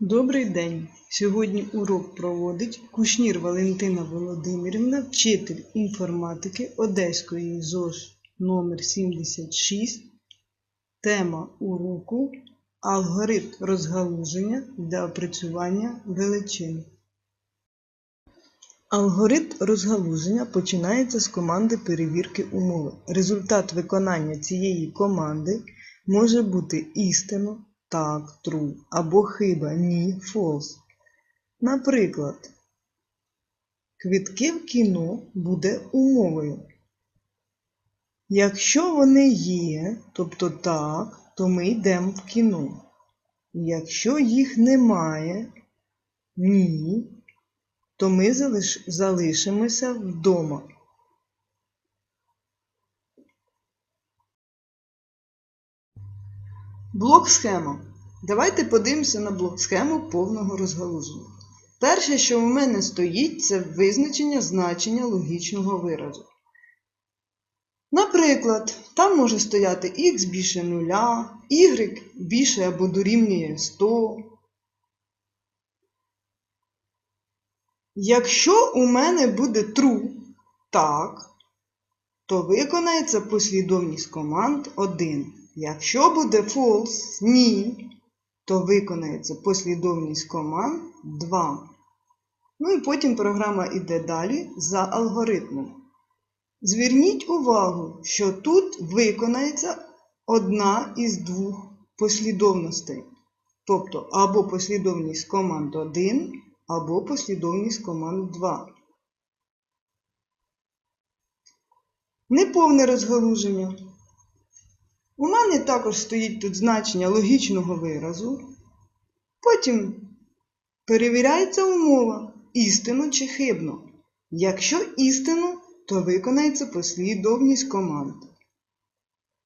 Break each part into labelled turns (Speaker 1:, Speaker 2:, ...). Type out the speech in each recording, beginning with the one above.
Speaker 1: Добрий день! Сьогодні урок проводить Кушнір Валентина Володимирівна, вчитель інформатики Одеської ЗОЖ номер 76. Тема уроку Алгоритм розгалуження для опрацювання величин. Алгоритм розгалуження починається з команди перевірки умови. Результат виконання цієї команди може бути істинно, так, true, або хиба, ні, false. Наприклад, квитки в кіно буде умовою. Якщо вони є, тобто так, то ми йдемо в кіно. Якщо їх немає, ні, то ми залиш... залишимося вдома. Блок-схема. Давайте подивимося на блок-схему повного розгалуження. Перше, що в мене стоїть, це визначення значення логічного виразу. Наприклад, там може стояти х більше 0, y більше або дорівнює 100. Якщо у мене буде true так, то виконається послідовність команд 1. Якщо буде false ні, то виконається послідовність команд 2. Ну і потім програма йде далі за алгоритмом. Зверніть увагу, що тут виконається одна із двох послідовностей. Тобто або послідовність команд 1, або послідовність команд 2. Неповне розгалуження. У мене також стоїть тут значення логічного виразу. Потім перевіряється умова, істинно чи хибно. Якщо істинно, то виконається послідовність команд.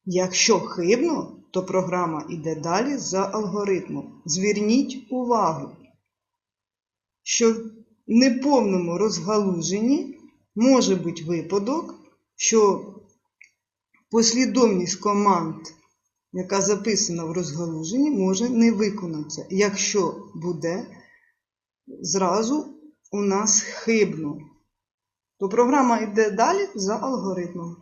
Speaker 1: Якщо хибно, то програма йде далі за алгоритмом. Зверніть увагу, що в неповному розгалуженні може бути випадок, що послідовність команд, яка записана в розгалуженні, може не виконатися, якщо буде зразу у нас хибно. То програма йде далі за алгоритмом.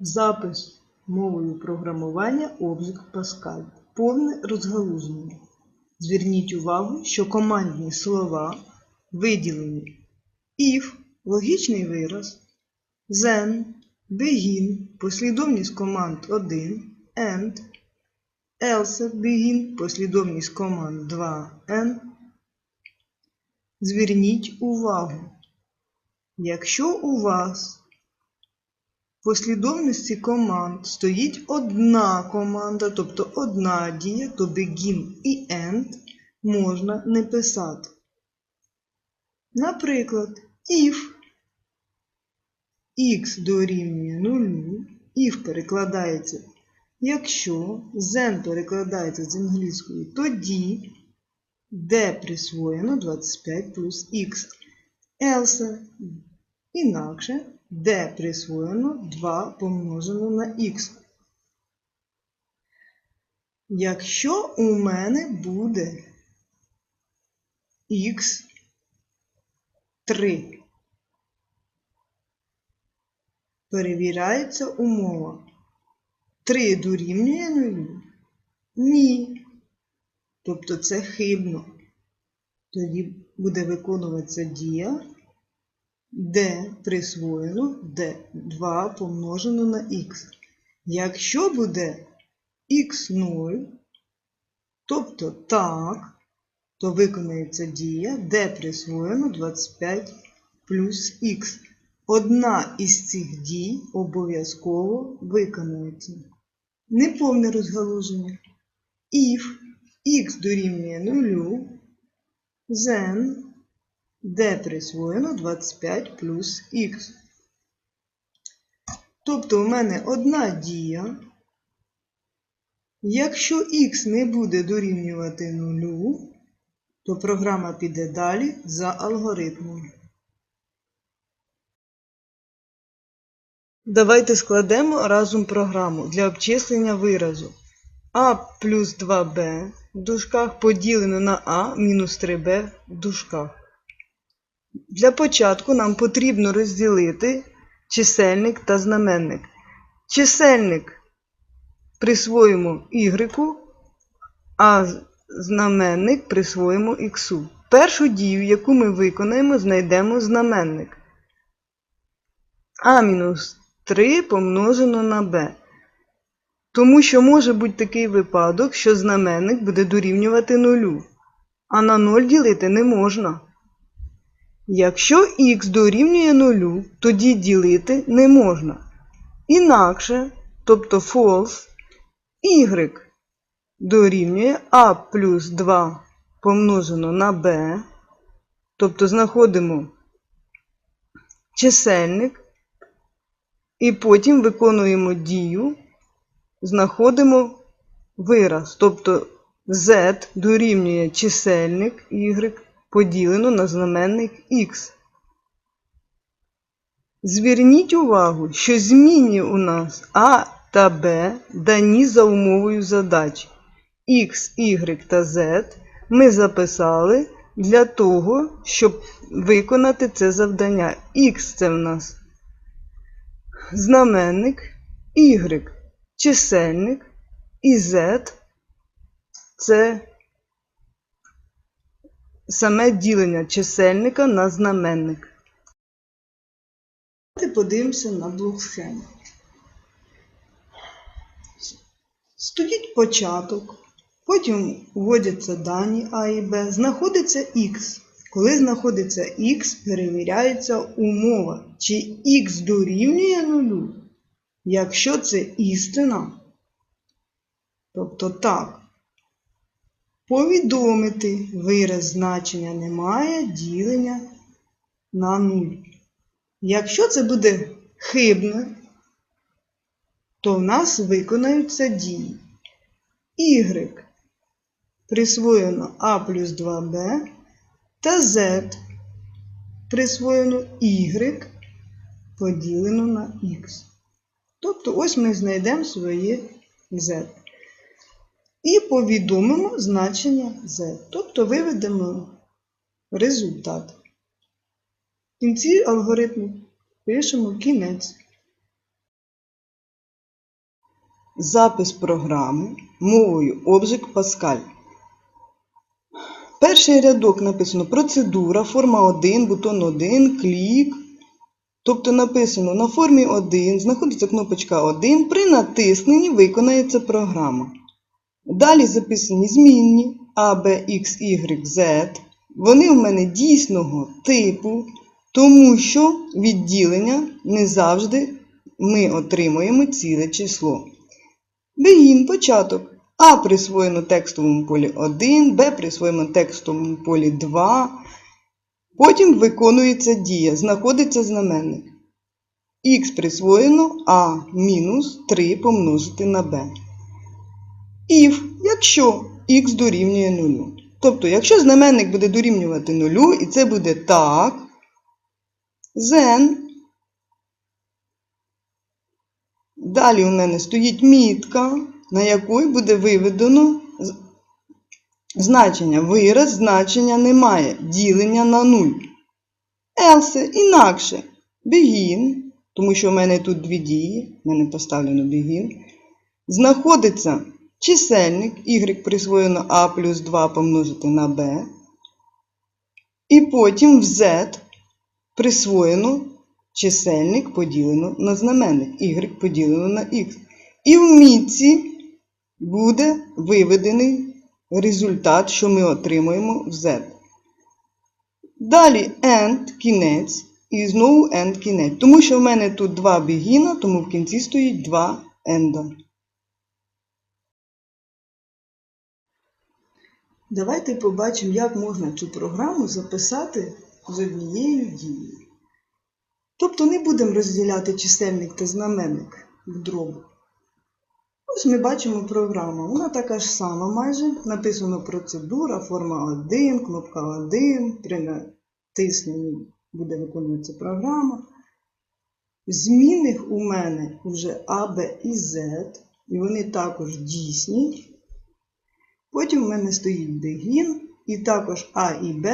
Speaker 1: Запис мовою програмування обжиг Pascal. Повне розгалуження. Зверніть увагу, що командні слова виділені if логічний вираз, then, begin, послідовність команд 1, and, else, begin, послідовність команд 2, and. Зверніть увагу, якщо у вас в послідовності команд стоїть одна команда, тобто одна дія, то begin і end можна не писати. Наприклад, if х дорівнює 0, і перекладається, якщо then перекладається з англійської, тоді d присвоєно 25 плюс х. Else інакше d присвоєно 2 помножено на х. Якщо у мене буде x 3. Перевіряється умова. 3 дорівнює 0? Ні. Тобто це хибно. Тоді буде виконуватися дія, де присвоєно де 2 помножено на х. Якщо буде х0, тобто так, то виконається дія, де присвоєно 25 плюс х. Одна із цих дій обов'язково виконується. Неповне розгалуження. If х дорівнює 0, then де присвоєно 25 плюс х. Тобто у мене одна дія. Якщо х не буде дорівнювати 0, то програма піде далі за алгоритмом. Давайте складемо разом програму для обчислення виразу. А плюс 2b в дужках поділено на А мінус 3b в дужках. Для початку нам потрібно розділити чисельник та знаменник. Чисельник присвоїмо y, а знаменник присвоїмо х. Першу дію, яку ми виконаємо, знайдемо знаменник. А мінус 3 помножено на b. Тому що може бути такий випадок, що знаменник буде дорівнювати нулю, а на 0 ділити не можна. Якщо х дорівнює нулю, тоді ділити не можна. Інакше, тобто false, y дорівнює а плюс 2 помножено на b, тобто знаходимо чисельник і потім виконуємо дію, знаходимо вираз, тобто z дорівнює чисельник y поділено на знаменник x. Зверніть увагу, що змінні у нас А та Б дані за умовою задачі. X, Y та Z ми записали для того, щоб виконати це завдання. X це в нас знаменник, Y чисельник і Z це саме ділення чисельника на знаменник. Давайте подивимося на блок схеми. Стоїть початок, потім вводяться дані А і Б, знаходиться Х. Коли знаходиться Х, перевіряється умова, чи Х дорівнює нулю. Якщо це істина, тобто так, повідомити вираз значення немає ділення на нуль. Якщо це буде хибне, то в нас виконаються дії. Y присвоєно А плюс 2b та Z присвоєно Y поділено на Х. Тобто ось ми знайдемо своє Z. І повідомимо значення Z. Тобто виведемо результат. В кінці алгоритму пишемо кінець. Запис програми мовою Object Pascal. Перший рядок написано процедура, форма 1, бутон 1, клік. Тобто написано на формі 1 знаходиться кнопочка 1, при натисненні виконається програма. Далі записані змінні А, Б, X, Y, Z. Вони в мене дійсного типу, тому що відділення не завжди ми отримуємо ціле число. Begin – початок. А присвоєно текстовому полі 1, Б присвоєно текстовому полі 2. Потім виконується дія, знаходиться знаменник. Х присвоєно А мінус 3 помножити на Б. If, якщо х дорівнює 0. Тобто, якщо знаменник буде дорівнювати 0, і це буде так, then Далі у мене стоїть мітка, на якій буде виведено значення. Вираз значення немає. Ділення на 0. Else інакше. Begin, тому що в мене тут дві дії, в мене поставлено begin. Знаходиться чисельник, y присвоєно a плюс 2 помножити на b. І потім в z присвоєно чисельник поділено на знаменник, y поділено на x. І в мітці буде виведений результат, що ми отримуємо в z. Далі end, кінець, і знову end, кінець. Тому що в мене тут два бігіна, тому в кінці стоїть два енда. Давайте побачимо, як можна цю програму записати з однією дією. Тобто не будемо розділяти чисельник та знаменник в дробу. Ось ми бачимо програму. Вона така ж сама майже. Написано процедура, форма 1, кнопка 1. При натисненні буде виконуватися програма. Змінних у мене вже А, Б і Z. І вони також дійсні. Потім в мене стоїть дегін, і також А і Б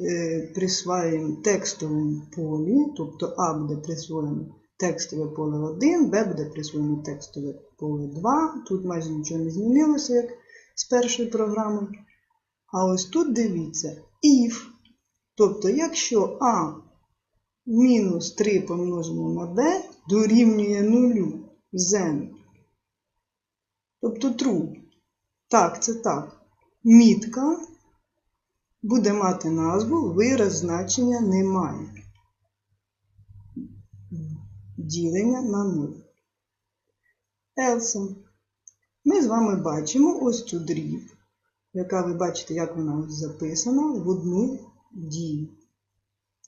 Speaker 1: е, присваюємо текстовому полі, тобто А буде присвоєно текстове поле 1, Б буде присвоєно текстове поле 2. Тут майже нічого не змінилося, як з першої програми. А ось тут дивіться, if. Тобто, якщо А мінус 3 помножено на b дорівнює нулю, then. Тобто true. Так, це так. Мітка буде мати назву, вираз значення немає. Ділення на 0. Else. Ми з вами бачимо ось цю дріб, яка ви бачите, як вона записана в одну дію.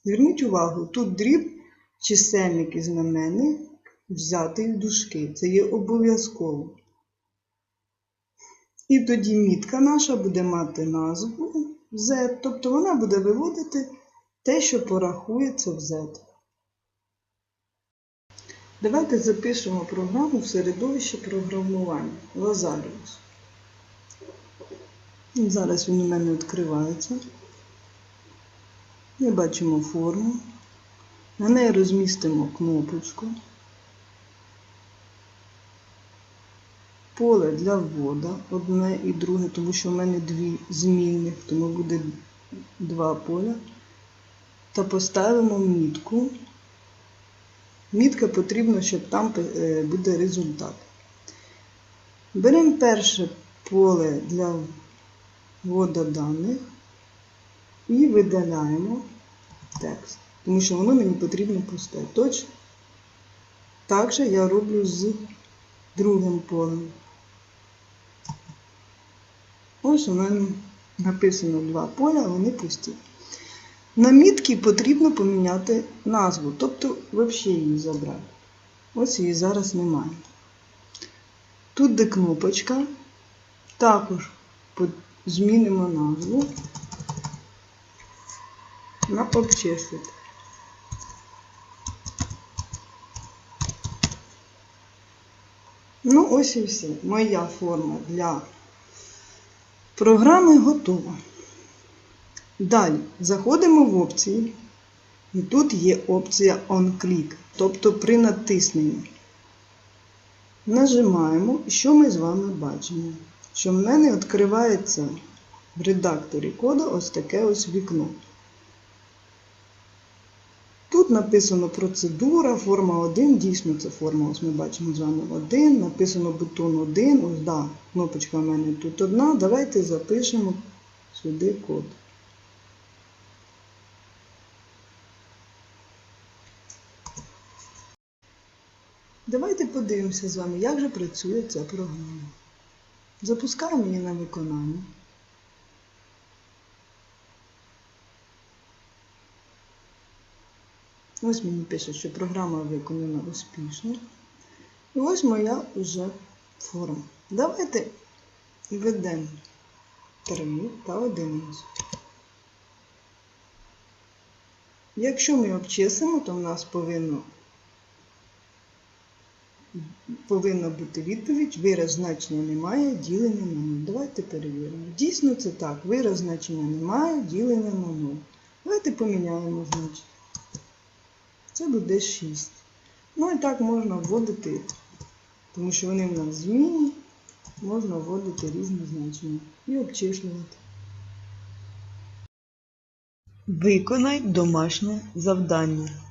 Speaker 1: Зверніть увагу, тут дріб чисельник і знаменник взятий в дужки. Це є обов'язково. І тоді мітка наша буде мати назву Z, тобто вона буде виводити те, що порахується в Z. Давайте запишемо програму в середовище програмування Lazarus. Зараз він у мене відкривається. Ми бачимо форму. На неї розмістимо кнопочку. Поле для ввода одне і друге, тому що в мене дві змінних, тому буде два поля. Та поставимо мітку. Мітка потрібна, щоб там е, буде результат. Беремо перше поле для вводу даних і видаляємо текст, тому що воно мені потрібно пусте. Точно так же я роблю з другим полем. Ось у мене написано два поля, вони пусті. На мітки потрібно поміняти назву, тобто взагалі її забрати. Ось її зараз немає. Тут де кнопочка, також змінимо назву на обчислити. Ну, ось і все. Моя форма для програми готова. Далі заходимо в опції, і тут є опція On-Click, тобто при натисненні. Нажимаємо, і що ми з вами бачимо? Що в мене відкривається в редакторі коду ось таке ось вікно. Тут написано процедура, форма 1, дійсно це форма, ось ми бачимо з вами 1, написано бутон 1, ось да, кнопочка в мене тут одна. Давайте запишемо сюди код. Давайте подивимося з вами, як же працює ця програма. Запускаємо її на виконання. Ось мені пише, що програма виконана успішно. І ось моя вже форма. Давайте введемо 3 та 11. Якщо ми обчислимо, то в нас повинно, повинна бути відповідь, вираз значення немає, ділення на 0. Давайте перевіримо. Дійсно це так, вираз значення немає, ділення на 0. Давайте поміняємо значення. Це буде 6. Ну і так можна вводити, тому що вони в нас змінні, можна вводити різні значення і обчислювати. Виконай домашнє завдання.